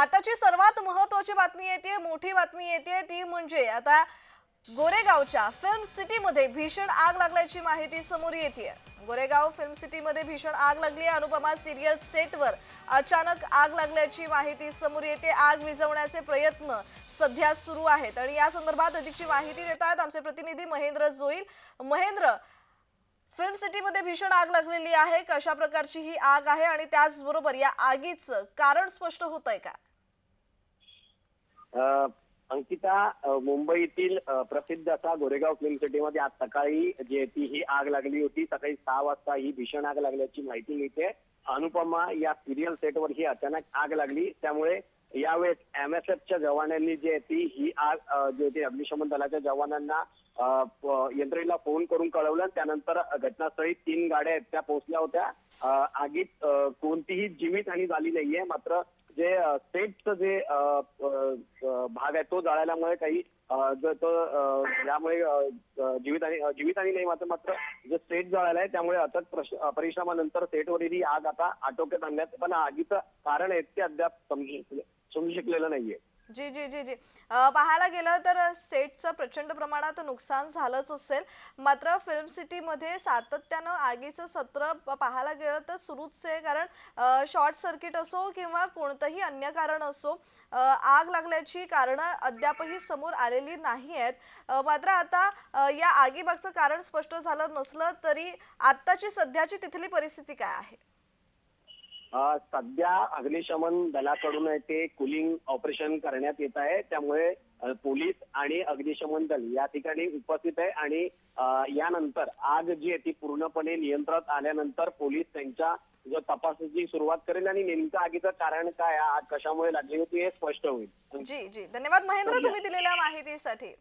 आताची सर्वात महत्वाची बातमी येते मोठी बातमी येते ती म्हणजे आता गोरेगावच्या फिल्म सिटीमध्ये भीषण आग लागल्याची माहिती समोर येते गोरेगाव फिल्म सिटीमध्ये भीषण आग लागली आहे. अनुपमा सिरियल सेटवर अचानक आग लागल्याची माहिती समोर येते. आग विझवण्याचे प्रयत्न सध्या सुरू आहेत आणि या संदर्भात अधिकची माहिती देतात आमचे प्रतिनिधी महेंद्र जोईल. महेंद्र फिल्म सिटीमध्ये भीषण आग लागलेली आहे. कशा प्रकारची ही आग आहे आणि त्याचबरोबर या आगीचं कारण स्पष्ट होत आहे का? अंकिता मुंबईतील प्रसिद्ध असा गोरेगाव फिल्म सिटीमध्ये आज सकाळी जी आहे ती ही आग लागली होती. सकाळी सहा वाजता ही भीषण आग लागल्याची माहिती मिळते. अनुपमा या सिरियल सेटवर ही अचानक आग लागली. त्यामुळे यावेळेस एमएसएफच्या जवानांनी जी आहे ती ही आग जी होती अग्निशमन दलाच्या जवानांना यंत्रणेला फोन करून कळवलं. त्यानंतर घटनास्थळी तीन गाड्या आहेत त्या पोहोचल्या होत्या. आगीत कोणतीही जीवितहानी झाली नाहीये. मात्र जे सेटचं जे भाग आहे तो जळाल्यामुळे काही तो यामुळे जीवितहानी जीवितहानी नाही मात्र मात्र जे सेट जळालं आहे त्यामुळे अथक परिश्रमानंतर सेटवरील ही आग आता आटोक्यात आणण्यात पण आगीचं कारण आहे ते अद्याप समजू समजू शकलेलं नाहीये. जी जी जी जी. पाहायला गेलं तर सेटचं प्रचंड प्रमाणात नुकसान झालंच असेल. मात्र फिल्म सिटीमध्ये सातत्यानं आगीचं सत्र पाहायला गेलं तर सुरूच आहे. कारण शॉर्ट सर्किट असो किंवा कोणतंही अन्य कारण असो आग लागल्याची कारणं अद्यापही समोर आलेली नाही आहेत. मात्र आता या आगीमागचं कारण स्पष्ट झालं नसलं तरी आत्ताची सध्याची तिथली परिस्थिती काय आहे? सध्या अग्निशमन दलाकडून ते कुलिंग ऑपरेशन करण्यात येत आहे. त्यामुळे पोलीस आणि अग्निशमन दल या ठिकाणी उपस्थित आहे आणि यानंतर आग जी आहे ती पूर्णपणे नियंत्रणात आल्यानंतर पोलीस त्यांच्या जो तपासाची सुरुवात करेल आणि नेमकं आगीचं कारण काय आग कशामुळे लागली होती हे स्पष्ट होईल. जी जी. धन्यवाद महेंद्र तुम्ही दिलेल्या माहितीसाठी.